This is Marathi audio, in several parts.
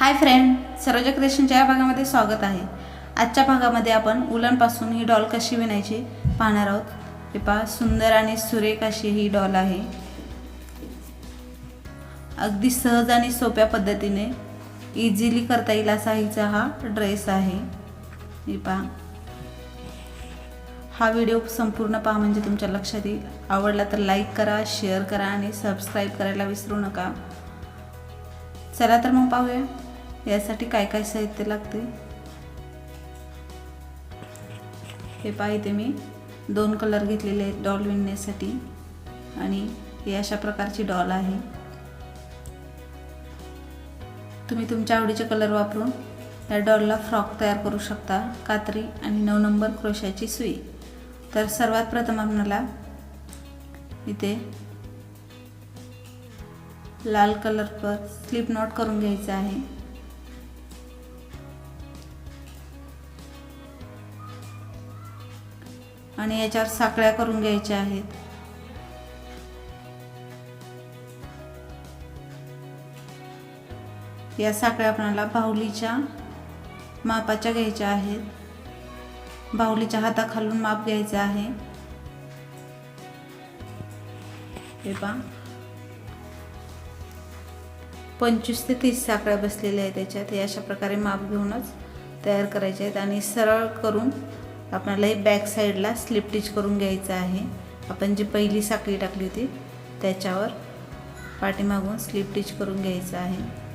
हाय फ्रेंड सरोजा क्रिएशनच्या या भागामध्ये स्वागत आहे. आजच्या भागामध्ये आपण उलनपासून ही डॉल कशी विणायची पाहणार आहोत. हे पहा सुंदर आणि सुरेख अशी ही डॉल आहे. अगदी सहज आणि सोप्या पद्धतीने इझिली करता येईल असा हिचा हा ड्रेस आहे. हे पहा. हा व्हिडिओ संपूर्ण पहा म्हणजे तुमच्या लक्षात येईल. आवडला तर लाईक करा शेअर करा आणि सबस्क्राईब करायला विसरू नका. चला तर मग पाहूया. यासाठी काय काय साहित्य लागते हे पहा इथे मी. दोन कलर घेतलेले आहेत डॉल विणण्यासाठी. आणि हे अशा प्रकारची डॉल आहे. तुम्ही तुमच्या आवडीचे कलर वापरून या डॉलला फ्रॉक तयार करू शकता. कात्री आणि नऊ नंबर क्रोशाची सुई. तर सर्वात प्रथम आपल्याला इथे लाल कलर पर स्लिप नॉट करून घ्यायचं आहे. आणि याच्यावर साकळ्या करून घ्यायच्या आहेत. या साकळ्या आपणाला बाहुलीच्या मापाच्या घ्यायच्या आहेत. बाहुलीच्या हाताखालून माप घ्यायचं आहे. हे पा पंचवीस ते तीस साखळ्या बसलेल्या आहेत त्याच्यात. हे अशा प्रकारे माप घेऊनच तयार करायचे आहेत आणि सरळ करून आपणालाही बॅक साईडला स्लिप टिच करून घ्यायचं आहे. आपण जी पहिली साखळी टाकली होती त्याच्यावर पाठीमागून स्लिप टिच करून घ्यायचं आहे.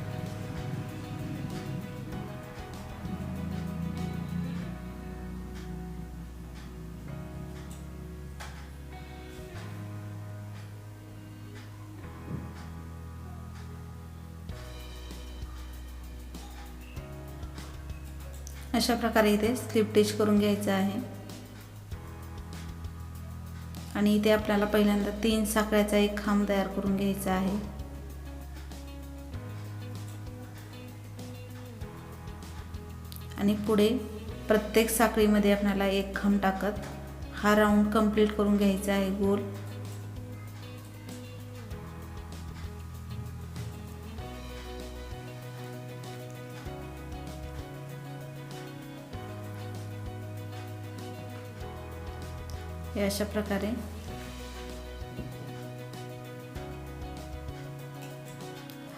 अशा प्रकारे इथे स्लिप स्टिच करून घ्यायचं आहे. आणि इथे आपल्याला पहिल्यांदा तीन साखळ्याचा एक खांब तयार करून घ्यायचा आहे. आणि पुढे प्रत्येक साखळीमध्ये आपल्याला एक खांब टाकत हा राऊंड कंप्लीट करून घ्यायचा आहे गोल. हे अशा प्रकारे.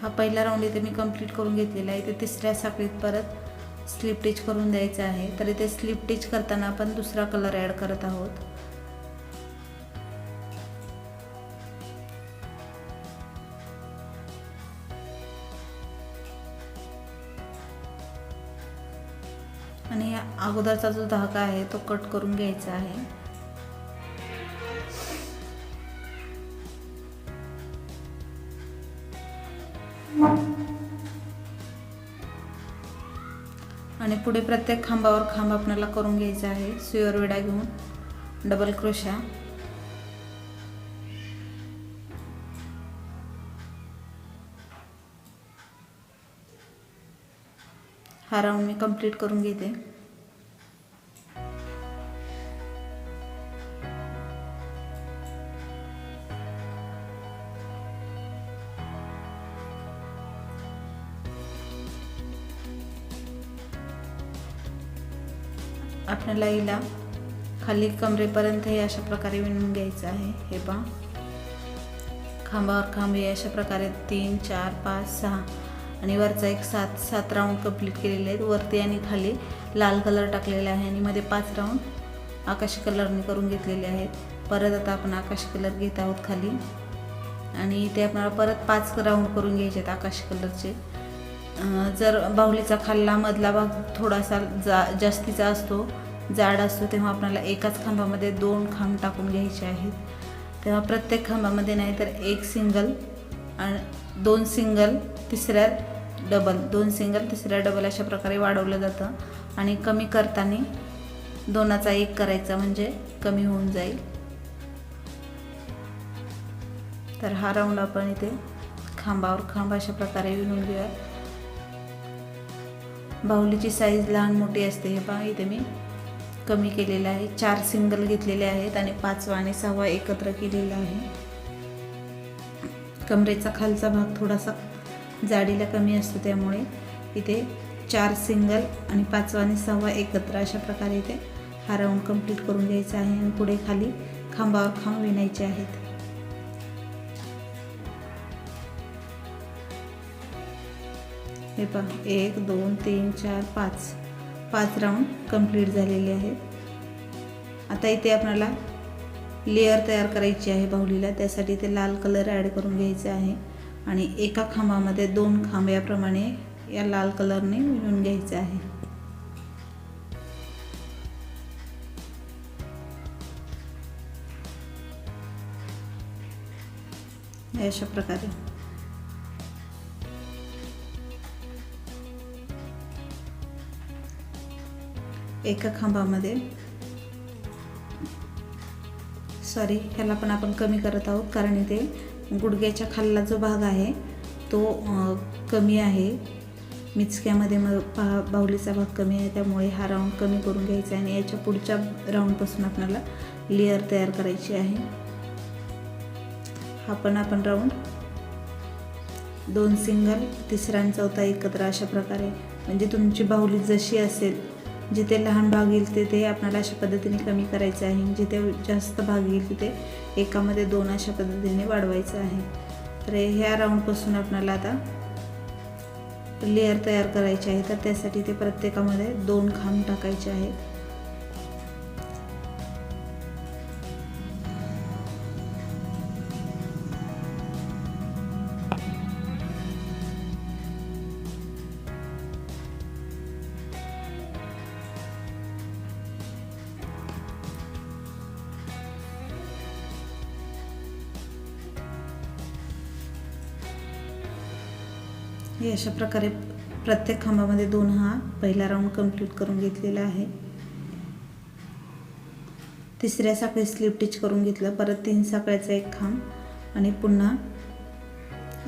हा पहिला राऊंड इथे मी कंप्लीट करून घेतलेला आहे. इथे तिसऱ्या साखळीत परत स्लिप टिच करून द्यायचं आहे. तर इथे स्लिप टिच करताना आपण दुसरा कलर ॲड करत आहोत. आणि अगोदरचा जो धागा आहे तो कट करून घ्यायचा आहे. आणि पुढे प्रत्येक खांबावर खांब आपल्याला करून घ्यायचा आहे. सुयर विडा घेऊन डबल क्रोशा हा राऊंड मी कंप्लीट करून घेते. आपल्याला हिला खाली कमरेपर्यंत हे अशा प्रकारे विणून घ्यायचं आहे. हे पहा. खांबावर खांब हे अशा प्रकारे तीन चार पाच सहा आणि वरचा एक सात सात राऊंड कंप्लीट केलेले आहेत. वरती आणि खाली लाल कलर टाकलेला आहे आणि मध्ये पाच राऊंड आकाशी कलरने करून घेतलेले आहेत. परत आता आपण आकाशी कलर घेत आहोत खाली. आणि ते आपल्याला परत पाच राऊंड करून घ्यायचे आहेत आकाशी कलरचे जर बाहुलीचा खाल्ला मधला भाग थोडासा जा जास्तीचा असतो जाड असतो तेव्हा आपल्याला एकाच खांबामध्ये दोन खांब टाकून घ्यायचे आहेत. तेव्हा प्रत्येक खांबामध्ये नाही तर एक सिंगल आणि दोन सिंगल तिसऱ्या डबल दोन सिंगल तिसऱ्या डबल अशा प्रकारे वाढवलं जातं. आणि कमी करताना दोनाचा एक करायचा म्हणजे कमी होऊन जाईल. तर हा राऊंड आपण इथे खांबावर खांब अशा प्रकारे विणून घेऊया बाहुलीची साईज लहान मोठी असते. हे पहा इथे मी कमी केलेलं आहे. चार सिंगल घेतलेले आहेत आणि पाचवा आणि सहावा एकत्र केलेला आहे. कमरेचा खालचा भाग थोडासा जाडीला कमी असतो त्यामुळे इथे चार सिंगल आणि पाचवा आणि सहावा एकत्र अशा प्रकारे इथे हा राऊंड कंप्लीट करून घ्यायचा आहे. आणि पुढे खाली खांबावर खांब विणायचे आहेत. हे पहा एक दोन तीन चार पाच. पाच राऊंड कंप्लीट झालेले आहेत. आता इथे आपल्याला लेअर तयार करायची आहे बाहुलीला. त्यासाठी इथे लाल कलर ॲड करून घ्यायचा आहे. आणि एका खांबामध्ये दोन खांब याप्रमाणे या लाल कलरने विणून घ्यायचं आहे. अशा प्रकारे. एका खांबामध्ये. सॉरी ह्याला पण आपण कमी करत आहोत कारण इथे गुडघ्याच्या खालला जो भाग आहे तो कमी आहे. मिचक्यामध्ये मग पा बाहुलीचा भाग कमी आहे त्यामुळे हा राऊंड कमी करून घ्यायचा आहे आणि याच्या पुढच्या राऊंडपासून आपल्याला लेअर तयार करायची आहे. हा पण आपण राऊंड दोन सिंगल तिसरा आणि चौथा एकत्र अशा प्रकारे म्हणजे तुमची बाहुली जशी असेल जिथे लहान भाग येईल तिथे आपणाला अशा पद्धतीने कमी करायचं आहे. जिथे जास्त भाग येईल तिथे एकामध्ये दोन अशा पद्धतीने वाढवायचं आहे. तर ह्या राऊंडपासून आपणाला आता लेअर तयार करायचे आहे. तर त्यासाठी ते प्रत्येकामध्ये दोन खांब टाकायचे आहेत. हे अशा प्रकारे प्रत्येक खांबामध्ये दोन हा पहिला राऊंड कंप्लीट करून घेतलेला आहे. तिसऱ्या साखळी स्लिप टिच करून घेतलं. परत तीन साखळ्याचा एक खांब आणि पुन्हा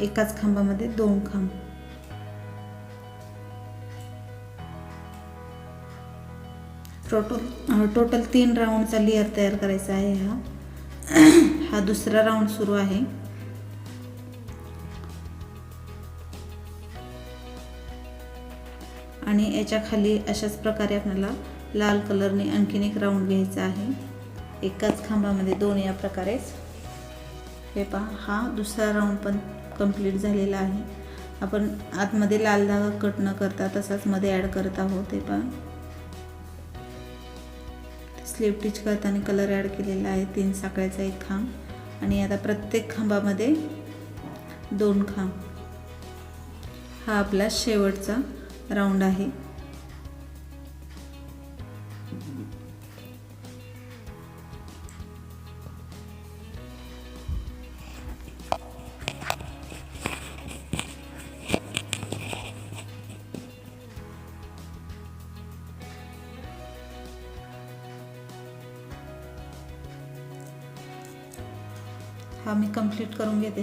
एकाच खांबामध्ये दोन खांब. टोटल टोटल तीन राऊंडचा लेअर तयार करायचा आहे हा. हा दुसरा राऊंड सुरू आहे. आणि याच्या खाली अशाच प्रकारे आपल्याला लाल कलरने आणखीन एक राऊंड घ्यायचा आहे. एकाच खांबामध्ये दोन या प्रकारेच. हे पहा हा दुसरा राऊंड पण कंप्लीट झालेला आहे. आपण आतमध्ये लाल धागा कट न करता तसाच मध्ये ॲड करत आहोत हे पहा. स्लीव टिच करताना कलर ॲड केलेला आहे तीन साखळ्याचा एक खांब. आणि आता प्रत्येक खांबामध्ये दोन खांब. हा आपला शेवटचा राऊंड आहे. हा मी कंप्लीट करून घेते.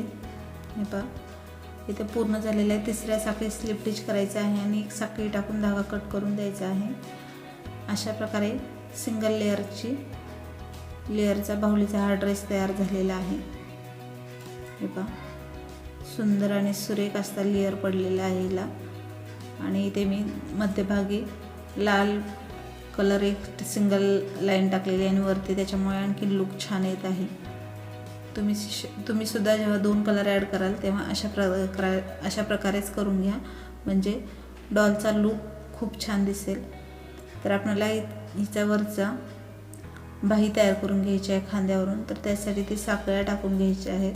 हे पहा. इथे पूर्ण झालेलं आहे. तिसऱ्या साखळी स्लिप स्टिच करायचं आहे आणि एक साखळी टाकून धागा कट करून द्यायचा आहे. अशा प्रकारे सिंगल लेअरची लेअरचा बाहुलीचा हा ड्रेस तयार झालेला आहे. हे पहा. सुंदर आणि सुरेख असता लेअर पडलेला आहे हिला. आणि इथे मी मध्यभागी लाल कलर एक सिंगल लाईन टाकलेली आहे आणि वरती त्याच्यामुळे आणखी लुक छान येत आहे. तुम्ही श तुम्ही सुद्धा जेव्हा दोन कलर ॲड कराल तेव्हा अशा प्रकारे अशा प्रकारेच करून घ्या. म्हणजे डॉलचा लूक खूप छान दिसेल. तर आपल्याला हिच्यावरचा बाही तयार करून घ्यायची आहे खांद्यावरून. तर त्यासाठी ती साखळ्या टाकून घ्यायच्या आहेत.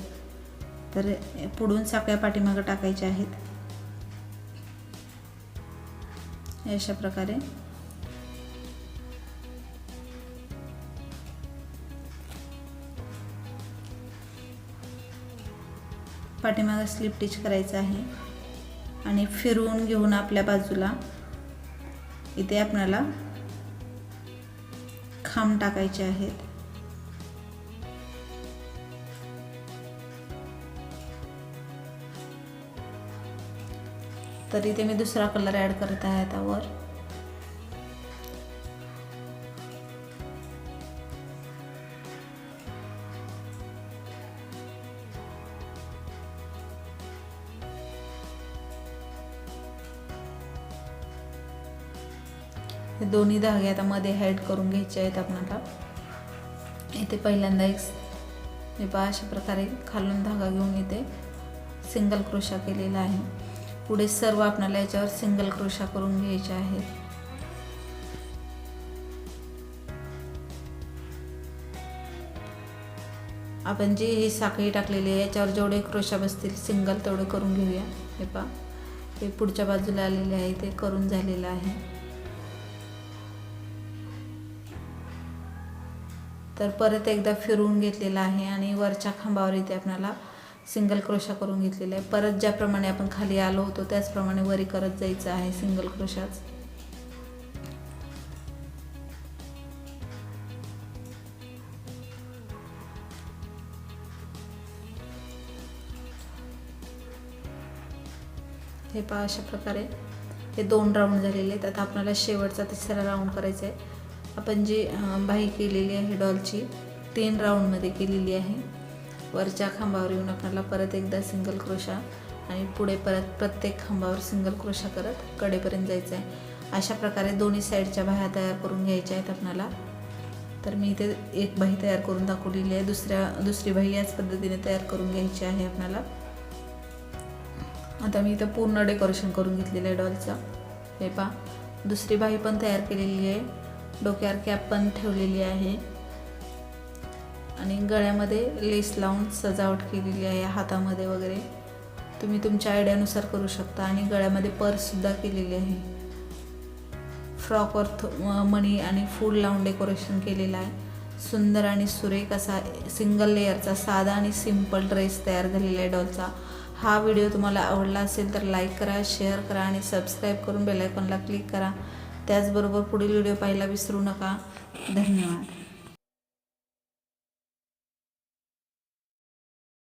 तर पुढून साखळ्या पाठीमागं टाकायच्या आहेत. अशा प्रकारे. पाठीमागं स्लिप टिच करायचं आहे. आणि फिरवून घेऊन आपल्या बाजूला इथे आपल्याला खांब टाकायचे आहेत. तर इथे मी दुसरा कलर ॲड करत आहे त्यावर हे दोन्ही धागे आता मध्ये हॅड करून घ्यायचे आहेत आपणाला. इथे पहिल्यांदा एक हे पहा अशा प्रकारे खालून धागा घेऊन इथे सिंगल क्रोशा केलेला आहे. पुढे सर्व आपल्याला याच्यावर सिंगल क्रोशा करून घ्यायचे आहेत. आपण जी ही साखळी टाकलेली आहे याच्यावर जेवढे क्रोशा बसतील सिंगल तेवढे करून घेऊया. हे पा हे पुढच्या बाजूला आलेले आहे ते करून झालेलं आहे. तर परत एकदा फिरवून घेतलेला आहे आणि वरच्या खांबावर इथे आपल्याला सिंगल क्रोशा करून घेतलेला आहे. परत ज्याप्रमाणे आपण खाली आलो होतो त्याचप्रमाणे वरी करत जायचं आहे सिंगल क्रोशाच हे पहा अशा प्रकारे. हे दोन राऊंड झालेले आहेत. आता आपल्याला शेवटचा तिसरा राऊंड करायचा आहे. आपण जी बाही केलेली आहे डॉलची तीन राऊंडमध्ये केलेली आहे. वरच्या खांबावर येऊन आपल्याला परत एकदा सिंगल क्रोशा आणि पुढे परत प्रत्येक खांबावर सिंगल क्रोशा करत कडेपर्यंत जायचं आहे. अशा प्रकारे दोन्ही साईडच्या बाह्या तयार करून घ्यायच्या आहेत आपणाला. तर मी इथे एक बाही तयार करून दाखवलेली आहे. दुसऱ्या दुसरी बाही याच पद्धतीने तयार करून घ्यायची आहे आपल्याला आता मी इथं पूर्ण डेकोरेशन करून घेतलेलं आहे डॉलचं. हे पा दुसरी बाही पण तयार केलेली आहे. डोक्यावर कॅप पण ठेवलेली आहे. आणि गळ्यामध्ये लेस लावून सजावट केलेली आहे हातामध्ये वगैरे. तुम्ही तुमच्या आयडियानुसार करू शकता आणि गळ्यामध्ये पर्ससुद्धा केलेली आहे. फ्रॉकवर थो मणी आणि फूल लावून डेकोरेशन केलेलं आहे. सुंदर आणि सुरेख असा सिंगल लेअरचा साधा आणि सिंपल ड्रेस तयार झालेला आहे डॉलचा हा व्हिडिओ तुम्हाला आवडला असेल तर लाईक करा शेअर करा आणि सबस्क्राईब करून बेलायकॉनला क्लिक करा. त्याचबरोबर पुढील व्हिडिओ पाहायला विसरू नका. धन्यवाद.